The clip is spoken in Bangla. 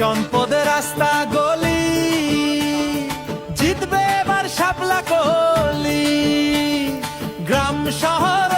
জনপদের রাস্তা গলি। জিতবে এবার শাপলা কলি গ্রাম শহর